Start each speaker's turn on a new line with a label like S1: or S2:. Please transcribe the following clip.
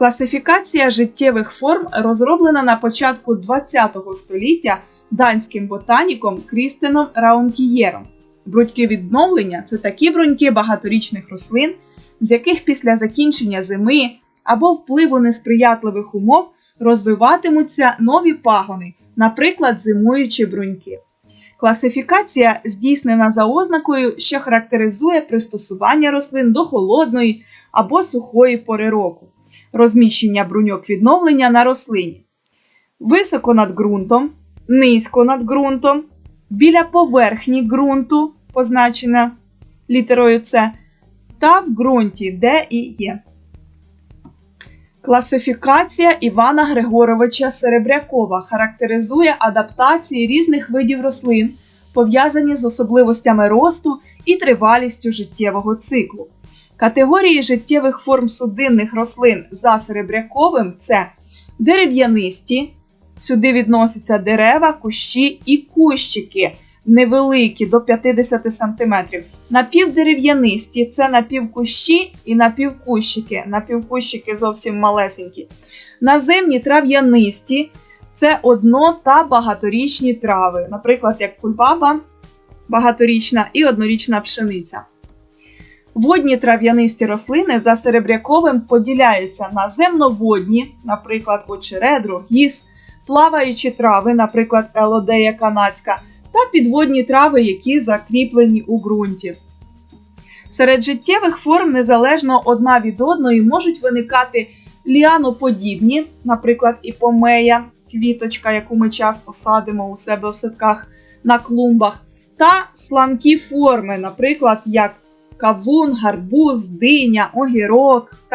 S1: Класифікація життєвих форм розроблена на початку ХХ століття данським ботаніком Крістеном Раункієром. Бруньки відновлення це такі бруньки багаторічних рослин, з яких після закінчення зими або впливу несприятливих умов розвиватимуться нові пагони, наприклад, зимуючі бруньки. Класифікація здійснена за ознакою, що характеризує пристосування рослин до холодної або сухої пори року, розміщення бруньок відновлення на рослині. Високо над ґрунтом, низько над ґрунтом, біля поверхні ґрунту, позначена літерою С, та в ґрунті, де і є. Класифікація Івана Григоровича Серебрякова характеризує адаптації різних видів рослин, пов'язані з особливостями росту і тривалістю життєвого циклу. Категорії життєвих форм судинних рослин за Серебряковим це дерев'янисті, сюди відносяться дерева, кущі і кущики невеликі до 50 см. Напівдерев'янисті це напівкущі і напівкущики. Напівкущики зовсім малесенькі. Наземні трав'янисті це одно та багаторічні трави, наприклад, як кульбаба багаторічна і однорічна пшениця. Водні трав'янисті рослини за серебряковим поділяються на земноводні, наприклад, очеред, рогіз, плаваючі трави, наприклад, елодея канадська, та підводні трави, які закріплені у ґрунті. Серед життєвих форм незалежно одна від одної можуть виникати ліаноподібні, наприклад, іпомея, квіточка, яку ми часто садимо у себе в садках на клумбах, та сланкі форми, наприклад, як кавун, гарбуз, диня, огірок